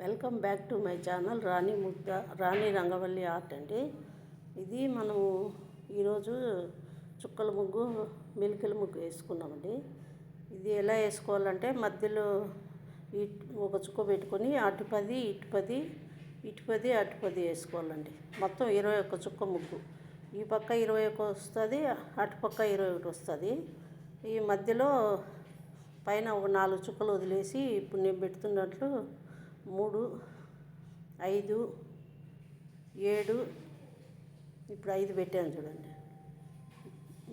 Welcome back to my channel Rani Mugdha Rani Rangavalli art అండి. ఇది మనము ఈరోజు చుక్కల ముగ్గు మిల్కిల ముగ్గు వేసుకున్నామండి. ఇది ఎలా వేసుకోవాలంటే మధ్యలో ఇట్ ఒక చుక్క పెట్టుకొని అటు పది ఇటు పది ఇటు పది అటు పది వేసుకోవాలండి. మొత్తం ఇరవై ఒక్క చుక్క ముగ్గు. ఈ పక్క ఇరవై ఒక వస్తుంది అటు పక్క ఇరవై ఒకటి వస్తుంది. ఈ మధ్యలో పైన ఒక నాలుగు చుక్కలు వదిలేసి ఇప్పుడు నేను పెడుతున్నట్లు మూడు ఐదు ఏడు ఇప్పుడు ఐదు పెట్టాను చూడండి.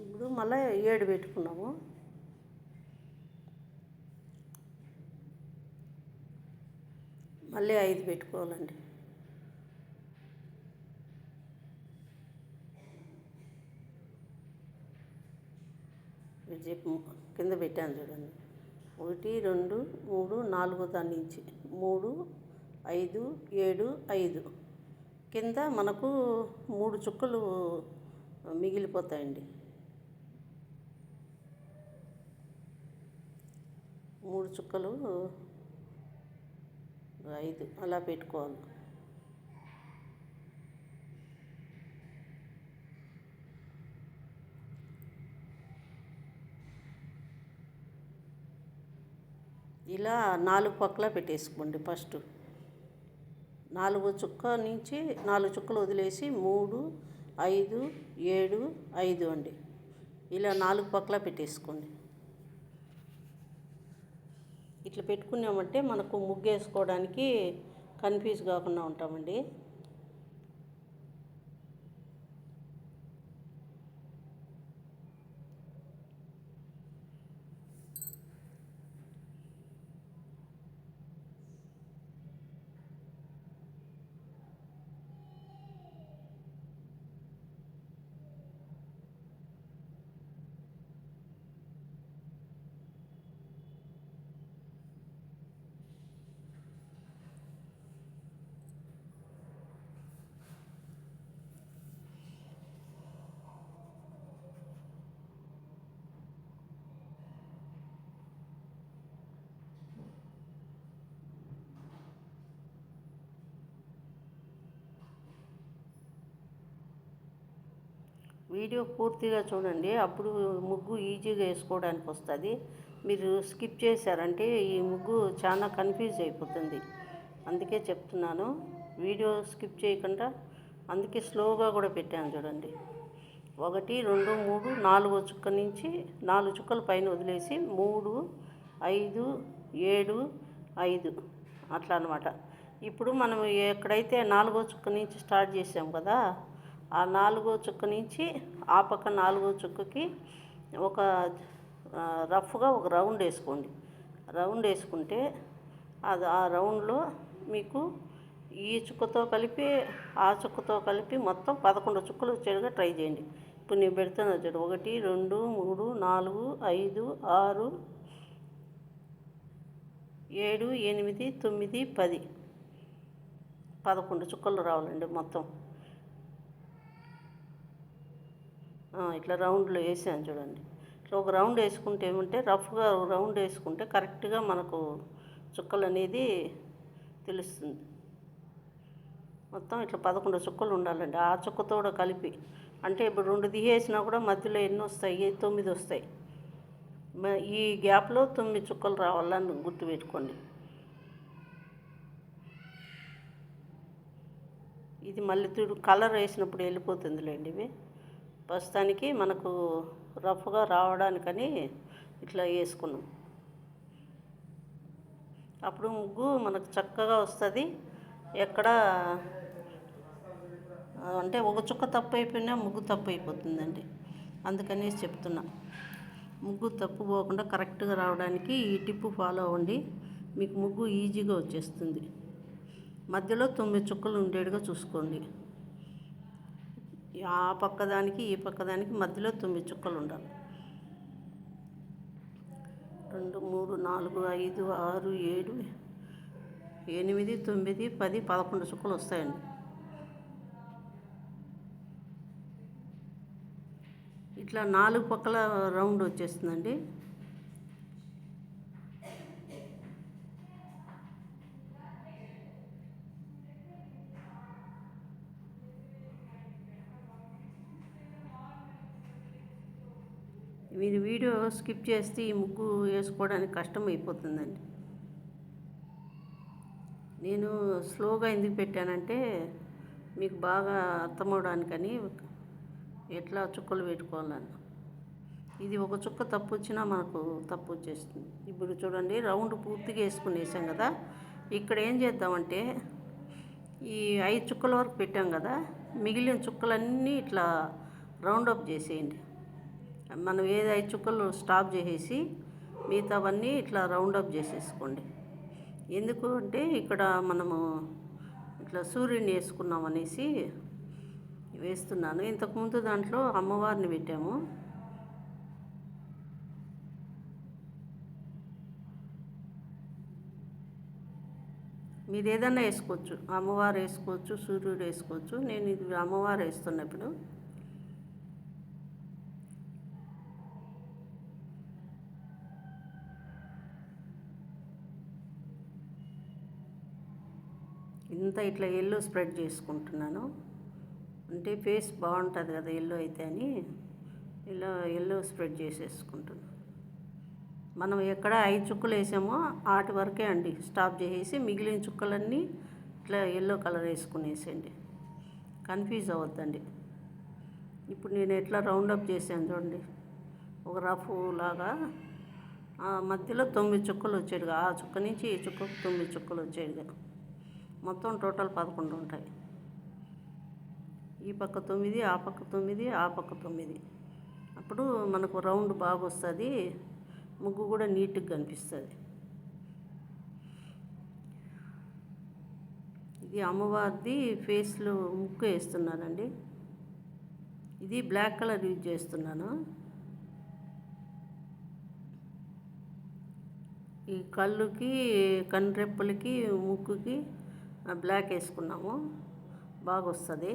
ఇప్పుడు మళ్ళీ ఏడు పెట్టుకున్నాము. మళ్ళీ ఐదు పెట్టుకోవాలండి. చెప్పు కింద పెట్టాను చూడండి. ఒకటి రెండు మూడు నాలుగో దాని నుంచి. మూడు ఐదు ఏడు ఐదు. కింద మనకు మూడు చుక్కలు మిగిలిపోతాయండి. మూడు చుక్కలు ఐదు. అలా పెట్టుకోవాలి. ఇలా నాలుగు పక్కల పెట్టేసుకోండి ఫస్ట్. నాలుగు చుక్క నుంచి నాలుగు చుక్కలు వదిలేసి మూడు ఐదు ఏడు ఐదు అండి. ఇలా నాలుగు పక్కల పెట్టేసుకోండి. ఇట్లా పెట్టుకున్నామంటే మనకు ముగ్గు వేసుకోవడానికి కన్ఫ్యూజ్ కాకుండా ఉంటామండి. వీడియో పూర్తిగా చూడండి. అప్పుడు ముగ్గు ఈజీగా వేసుకోవడానికి వస్తుంది. మీరు స్కిప్ చేశారంటే ఈ ముగ్గు చాలా కన్ఫ్యూజ్ అయిపోతుంది. అందుకే చెప్తున్నాను వీడియో స్కిప్ చేయకుండా అందుకే స్లోగా కూడా పెట్టాను చూడండి. ఒకటి రెండు మూడు నాలుగో చుక్క నుంచి నాలుగు చుక్కల పైన వదిలేసి మూడు ఐదు ఏడు ఐదు అట్లా అనమాట ఇప్పుడు మనం ఎక్కడైతే నాలుగో చుక్క నుంచి స్టార్ట్ చేసాం కదా ఆ నాలుగో చుక్క నుంచి ఆ పక్క నాలుగో చుక్కకి ఒక రఫ్గా ఒక రౌండ్ వేసుకోండి. రౌండ్ వేసుకుంటే అది ఆ రౌండ్లో మీకు ఈ చుక్కతో కలిపి ఆ చుక్కతో కలిపి మొత్తం పదకొండు చుక్కలు వచ్చేట్టుగా ట్రై చేయండి. ఇప్పుడు నేను పెడుతున్నా చూడు. ఒకటి రెండు మూడు నాలుగు ఐదు ఆరు ఏడు ఎనిమిది తొమ్మిది పది. పదకొండు చుక్కలు రావాలండి మొత్తం. ఇట్లా రౌండ్లో వేసాను చూడండి. ఇట్లా ఒక రౌండ్ వేసుకుంటే ఏమంటే రఫ్గా రౌండ్ వేసుకుంటే కరెక్ట్గా మనకు చుక్కలు అనేది తెలుస్తుంది. మొత్తం ఇట్లా పదకొండు చుక్కలు ఉండాలండి. ఆ చుక్కతో కూడా కలిపి అంటే ఇప్పుడు రెండు తీసేసినా కూడా మధ్యలో ఎన్ని వస్తాయి? తొమ్మిది వస్తాయి. ఈ గ్యాప్లో తొమ్మిది చుక్కలు రావాలని గుర్తుపెట్టుకోండి. ఇది మళ్ళీ కలర్ వేసినప్పుడు వెళ్ళిపోతుందిలేండి ఇవి. ప్రస్తుతానికి మనకు రఫ్గా రావడానికని ఇట్లా వేసుకున్నాం. అప్పుడు ముగ్గు మనకు చక్కగా వస్తుంది. ఎక్కడ అంటే ఒక చుక్క తప్పు అయిపోయినా ముగ్గు తప్పు అయిపోతుందండి అందుకని చెప్తున్నా. ముగ్గు తప్పు పోకుండా కరెక్ట్గా రావడానికి ఈ టిప్పు ఫాలో అవ్వండి. మీకు ముగ్గు ఈజీగా వచ్చేస్తుంది. మధ్యలో తొమ్మిది చుక్కలు ఉండేట్టుగా చూసుకోండి. ఆ పక్కదానికి ఈ పక్కదానికి మధ్యలో తొమ్మిది చుక్కలు ఉండాలి రెండు మూడు నాలుగు ఐదు ఆరు ఏడు ఎనిమిది తొమ్మిది పది పదకొండు చుక్కలు వస్తాయండి ఇట్లా నాలుగు పక్కల రౌండ్ వచ్చేస్తుందండి. స్కిప్ చేస్తే ఈ ముగ్గు వేసుకోవడానికి కష్టం అయిపోతుందండి. నేను స్లోగా ఎందుకు పెట్టానంటే మీకు బాగా అర్థమవడానికని ఎట్లా చుక్కలు పెట్టుకోవాలని. ఇది ఒక చుక్క తప్పు వచ్చినా మనకు తప్పు వచ్చేస్తుంది. ఇప్పుడు చూడండి రౌండ్ పూర్తిగా వేసుకుని వేసాం కదా. ఇక్కడ ఏం చేద్దామంటే ఈ ఐదు చుక్కల వరకు పెట్టాం కదా. మిగిలిన చుక్కలన్నీ ఇట్లా రౌండ్ అప్ చేసేయండి. మనం ఏది ఐదు చుక్కలు స్టాప్ చేసేసి మిగతావన్నీ ఇట్లా రౌండ్ అప్ చేసేసుకోండి. ఎందుకు అంటే ఇక్కడ మనము ఇట్లా సూర్యుని వేసుకున్నాం అనేసి వేస్తున్నాను. ఇంతకుముందు దాంట్లో అమ్మవారిని పెట్టాము. మీరు ఏదైనా వేసుకోవచ్చు. అమ్మవారు వేసుకోవచ్చు సూర్యుడు వేసుకోవచ్చు. నేను ఇది అమ్మవారు వేస్తున్నప్పుడు అంతా ఇంత ఇట్లా ఎల్లో స్ప్రెడ్ చేసుకుంటున్నాను. అంటే ఫేస్ బాగుంటుంది కదా ఎల్లో అయితే అని. ఇలా ఎల్లో స్ప్రెడ్ చేసేసుకుంటున్నాను మనం ఎక్కడ ఐదు చుక్కలు వేసామో వాటి వరకే అండి స్టాప్ చేసేసి మిగిలిన చుక్కలన్నీ ఇట్లా ఎల్లో కలర్ వేసుకునేసేయండి. కన్ఫ్యూజ్ అవ్వద్దండి. ఇప్పుడు నేను ఎట్లా రౌండప్ చేశాను చూడండి. ఒక రఫ్ లాగా ఆ మధ్యలో తొమ్మిది చుక్కలు వచ్చేడుగా. ఆ చుక్క నుంచి ఈ చుక్కకు తొమ్మిది చుక్కలు వచ్చేడుగా. మొత్తం టోటల్ పదకొండు ఉంటాయి. ఈ పక్క తొమ్మిది ఆ పక్క తొమ్మిది ఆ పక్క తొమ్మిది. అప్పుడు మనకు రౌండ్ బాగా వస్తుంది. ముగ్గు కూడా నీట్గా కనిపిస్తుంది. ఇది అమ్మవారిది ఫేస్లో ముక్కు వేస్తున్నానండి ఇది బ్లాక్ కలర్ యూజ్ చేస్తున్నాను. ఈ కళ్ళుకి కన్రెప్పలకి ముక్కుకి బ్లాక్ వేసుకున్నాము. బాగా వస్తుంది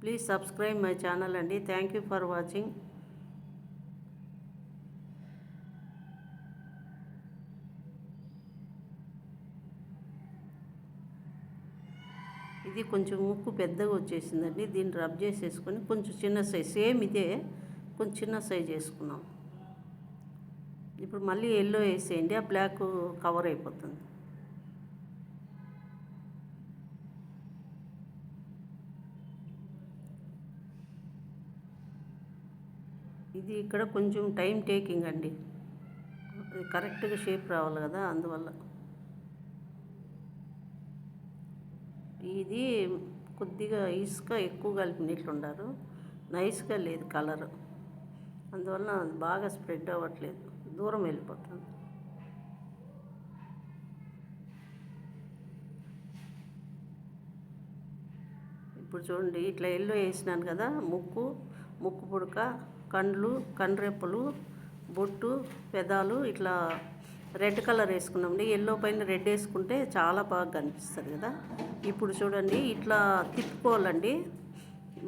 ప్లీజ్ సబ్స్క్రైబ్ మై ఛానల్ అండి. Thank you for watching. ఇది కొంచెం ముక్కు పెద్దగా వచ్చేసిందండి. దీన్ని రబ్ చేసేసుకొని కొంచెం చిన్న సైజ్ సేమ్ ఇదే కొంచెం చిన్న సైజ్ వేసుకున్నాం ఇప్పుడు మళ్ళీ ఎల్లో వేసేయండి ఆ బ్లాక్ కవర్ అయిపోతుంది. ఇది ఇక్కడ కొంచెం టైం టేకింగ్ అండి. కరెక్ట్గా షేప్ రావాలి కదా అందువల్ల. ఇది కొద్దిగా ఇసుక ఎక్కువ కలిపినట్లుండారు నైస్గా లేదు కలర్ అందువల్ల బాగా స్ప్రెడ్ అవ్వట్లేదు. దూరం వెళ్ళిపోతుంది. ఇప్పుడు చూడండి ఇట్లా ఎల్లో వేసినాను కదా ముక్కు ముక్కు పుడక కండ్లు కండ్రెప్పలు బొట్టు పెదాలు ఇట్లా రెడ్ కలర్ వేసుకున్నామండి. ఎల్లో పైన రెడ్ వేసుకుంటే చాలా బాగా కనిపిస్తుంది కదా. ఇప్పుడు చూడండి ఇట్లా తిప్పుకోవాలండి.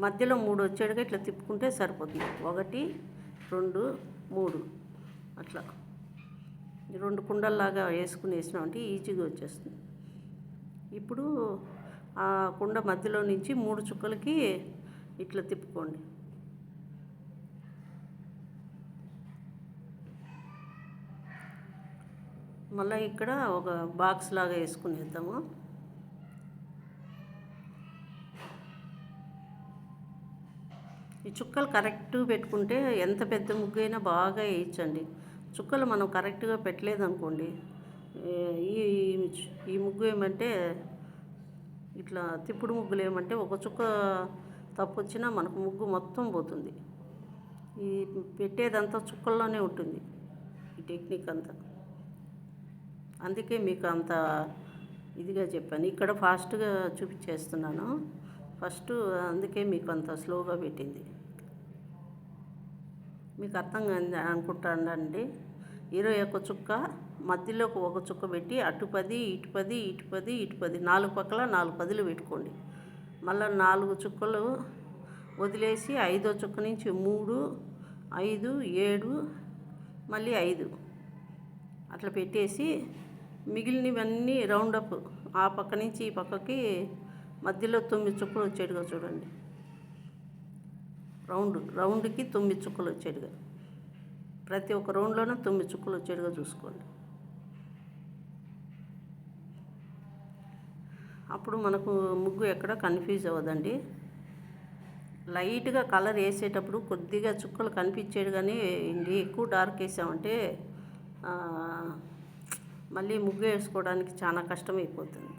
మధ్యలో మూడు వచ్చేడుగా ఇట్లా తిప్పుకుంటే సరిపోతుంది. ఒకటి రెండు మూడు. అట్లా. రెండు కుండల్లాగా వేసుకుని వేసినామంటే ఈజీగా వచ్చేస్తుంది. ఇప్పుడు ఆ కుండ మధ్యలో నుంచి మూడు చుక్కలకి ఇట్లా తిప్పుకోండి. మళ్ళీ ఇక్కడ ఒక బాక్స్ లాగా వేసుకునేద్దాము ఈ చుక్కలు కరెక్ట్ పెట్టుకుంటే ఎంత పెద్ద ముగ్గు అయినా బాగా వేయచ్చండి. చుక్కలు మనం కరెక్ట్గా పెట్టలేదనుకోండి ఈ ఈ ముగ్గు ఏమంటే ఇట్లా తిప్పుడు ముగ్గులు ఏమంటే ఒక చుక్క తప్పు వచ్చినా మనకు ముగ్గు మొత్తం పోతుంది. ఈ పెట్టేదంతా చుక్కల్లోనే ఉంటుంది ఈ టెక్నిక్ అంతా. అందుకే మీకు అంత ఇదిగా చెప్పాను. ఇక్కడ ఫాస్ట్గా చూపించేస్తున్నాను ఫస్ట్ అందుకే మీకు అంత స్లోగా పెట్టింది. మీకు అర్థం కాదు అనుకుంటానండి. ఇరవై ఒక్క చుక్క మధ్యలోకి ఒక చుక్క పెట్టి అటు పది ఇటు పది ఇటు పది ఇటు పది నాలుగు పక్కల నాలుగు పదులు పెట్టుకోండి. మళ్ళీ నాలుగు చుక్కలు వదిలేసి ఐదో చుక్క నుంచి మూడు ఐదు ఏడు మళ్ళీ ఐదు. అట్లా పెట్టేసి మిగిలినవన్నీ రౌండప్ ఆ పక్క నుంచి ఈ పక్కకి మధ్యలో తొమ్మిది చుక్కలు వచ్చేట్టుగా చూడండి. రౌండ్ రౌండ్కి తొమ్మిది చుక్కలు వచ్చేట్టుగా ప్రతి ఒక్క రౌండ్లోనూ తొమ్మిది చుక్కలు వచ్చేట్టుగా చూసుకోండి. అప్పుడు మనకు ముగ్గు ఎక్కడ కన్ఫ్యూజ్ అవ్వదండి. లైట్గా కలర్ వేసేటప్పుడు కొద్దిగా చుక్కలు కనిపించేది కానీ ఎక్కువ డార్క్ వేసామంటే మళ్ళీ ముగ్గు వేసుకోవడానికి చాలా కష్టమైపోతుంది.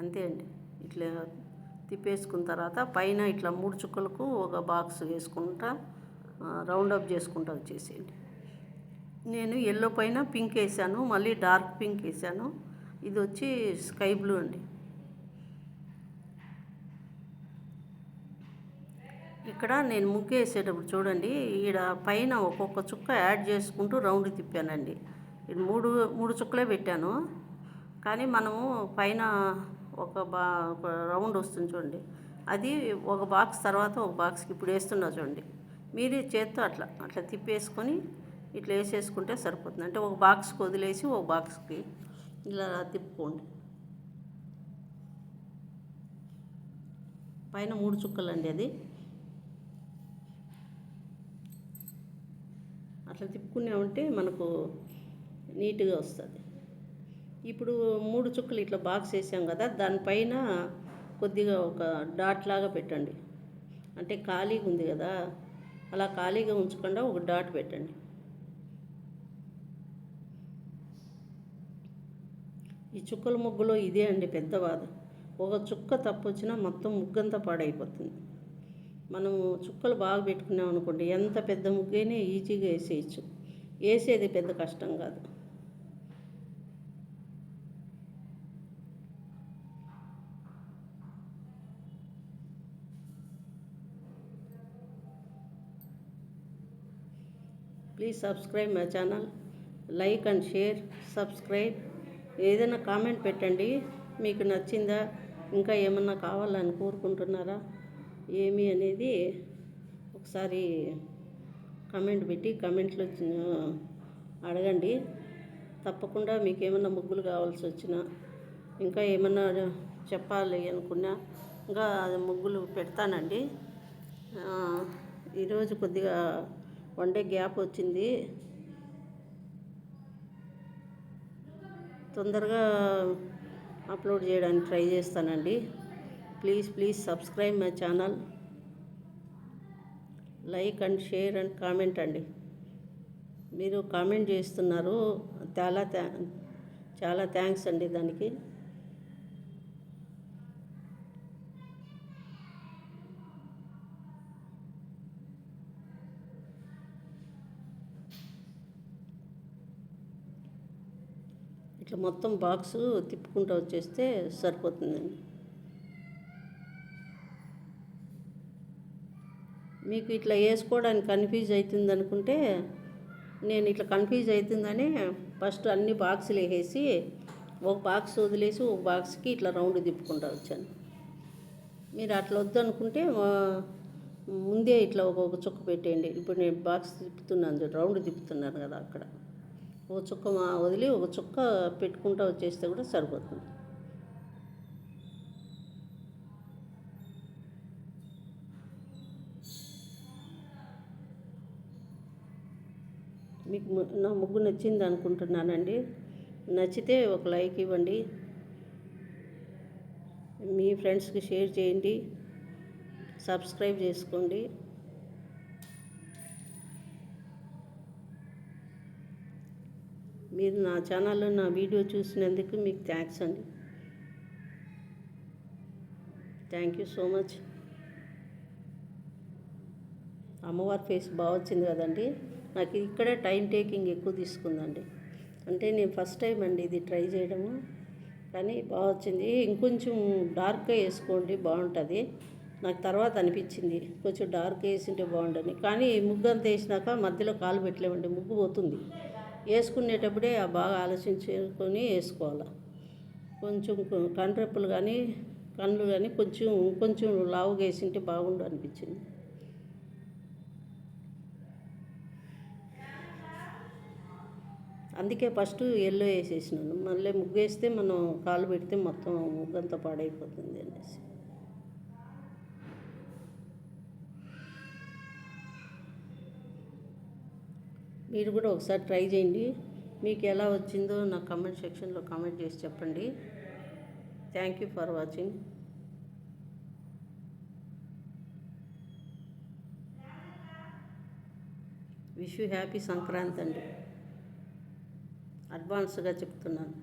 అంతే అండి. ఇట్లా తిప్పేసుకున్న తర్వాత పైన ఇట్లా మూడు చుక్కలకు ఒక బాక్స్ వేసుకుంటా రౌండ్ అప్ చేసుకుంటా వచ్చేసేయండి నేను ఎల్లో పైన పింక్ వేసాను మళ్ళీ డార్క్ పింక్ వేసాను. ఇది వచ్చి స్కై బ్లూ అండి. ఇక్కడ నేను ముగ్గు వేసేటప్పుడు చూడండి ఈడ పైన ఒక్కొక్క చుక్క యాడ్ చేసుకుంటూ రౌండ్ తిప్పానండి. మూడు మూడు చుక్కలే పెట్టాను. కానీ మనము పైన ఒక బా ఒక రౌండ్ వస్తుంది చూడండి. అది ఒక బాక్స్ తర్వాత ఒక బాక్స్కి ఇప్పుడు వేస్తున్నా చూడండి. మీరు చేత్తో అట్లా అట్లా తిప్పేసుకొని ఇట్లా వేసేసుకుంటే సరిపోతుంది. అంటే ఒక బాక్స్కి వదిలేసి ఒక బాక్స్కి ఇలా తిప్పుకోండి. పైన మూడు చుక్కలండి అది. అట్లా తిప్పుకునే ఉంటే మనకు నీట్గా వస్తుంది. ఇప్పుడు మూడు చుక్కలు ఇట్లా బాక్స్ వేసాం కదా దానిపైన కొద్దిగా ఒక డాట్ లాగా పెట్టండి. అంటే ఖాళీగా ఉంది కదా అలా ఖాళీగా ఉంచకుండా ఒక డాట్ పెట్టండి. ఈ చుక్కల ముగ్గులో ఇదే అండి పెద్ద బాధ. ఒక చుక్క తప్పు వచ్చినా మొత్తం ముగ్గంతా పాడైపోతుంది. మనం చుక్కలు బాగా పెట్టుకున్నాం అనుకోండి ఎంత పెద్ద ముగ్గైనా ఈజీగా వేసేయచ్చు. వేసేది పెద్ద కష్టం కాదు. Please subscribe my channel. Like and share subscribe. ఏదైనా కామెంట్ పెట్టండి. మీకు నచ్చిందా? ఇంకా ఏమన్నా కావాలని కోరుకుంటున్నారా? ఏమి అనేది ఒకసారి కామెంట్ పెట్టి కమెంట్లో అడగండి. తప్పకుండా మీకు ఏమన్నా ముగ్గులు కావాల్సి వచ్చినా ఇంకా ఏమన్నా చెప్పాలి అనుకున్నా ఇంకా ముగ్గులు పెడతానండి. ఈరోజు కొద్దిగా వన్ డే గ్యాప్ వచ్చింది. తొందరగా అప్లోడ్ చేయడానికి ట్రై చేస్తానండి. Please please subscribe my channel like and share and comment అండి. మీరు కామెంట్ చేస్తున్నారు. చాలా చాలా థ్యాంక్స్ అండి దానికి. ఇట్లా మొత్తం బాక్స్ తిప్పుకుంటూ వచ్చేస్తే సరిపోతుందండి. మీకు ఇట్లా వేసుకోవడానికి కన్ఫ్యూజ్ అవుతుంది అనుకుంటే నేను ఇట్లా కన్ఫ్యూజ్ అవుతుందని ఫస్ట్ అన్ని బాక్సులు వేసేసి ఒక బాక్స్ వదిలేసి ఒక బాక్స్కి ఇట్లా రౌండ్ తిప్పుకుంటూ వచ్చాను. మీరు అట్లా వద్దనుకుంటే ముందే ఇట్లా ఒక్కొక్క చుక్క పెట్టేయండి. ఇప్పుడు నేను బాక్స్ తిప్పుతున్నాను రౌండ్ తిప్పుతున్నాను కదా అక్కడ. ఒక చుక్క మా వదిలి ఒక చుక్క పెట్టుకుంటూ వచ్చేస్తే కూడా సరిపోతుంది. మీకు నా ముగ్గు నచ్చింది అనుకుంటున్నానండి. నచ్చితే ఒక లైక్ ఇవ్వండి. మీ ఫ్రెండ్స్కి షేర్ చేయండి. సబ్స్క్రైబ్ చేసుకోండి. మీరు నా ఛానల్లో నా వీడియో చూసినందుకు మీకు థ్యాంక్స్ అండి. Thank you so much. అమ్మవారి ఫేస్ బాగా వచ్చింది కదండి. నాకు ఇక్కడే టైం టేకింగ్ ఎక్కువ తీసుకుందండి. అంటే నేను ఫస్ట్ టైం అండి ఇది ట్రై చేయడము. కానీ బాగా వచ్చింది. ఇంకొంచెం డార్క్గా వేసుకోండి బాగుంటుంది. నాకు తర్వాత అనిపించింది. కొంచెం డార్క్ వేసింటే బాగుంటుంది కానీ ముగ్గు అంతా వేసినాక మధ్యలో కాలు పెట్టలేమండి. ముగ్గు పోతుంది. వేసుకునేటప్పుడే బాగా ఆలోచించుకొని వేసుకోవాలి. కొంచెం కండ్రెప్పులు కానీ కళ్ళు కానీ కొంచెం కొంచెం లావుగా వేసింటే బాగుండు అనిపించింది. అందుకే ఫస్ట్ ఎల్లో వేసేసినాను. మళ్ళీ ముగ్గు వేస్తే మనం కాలు పెడితే మొత్తం ముగ్గంతా పాడైపోతుంది మీరు కూడా ఒకసారి ట్రై చేయండి. మీకు ఎలా వచ్చిందో నా కమెంట్ సెక్షన్లో కామెంట్ చేసి చెప్పండి. Thank you for watching. Wish you happy Sankranti అండి. అడ్వాన్స్గా చెప్తున్నాను.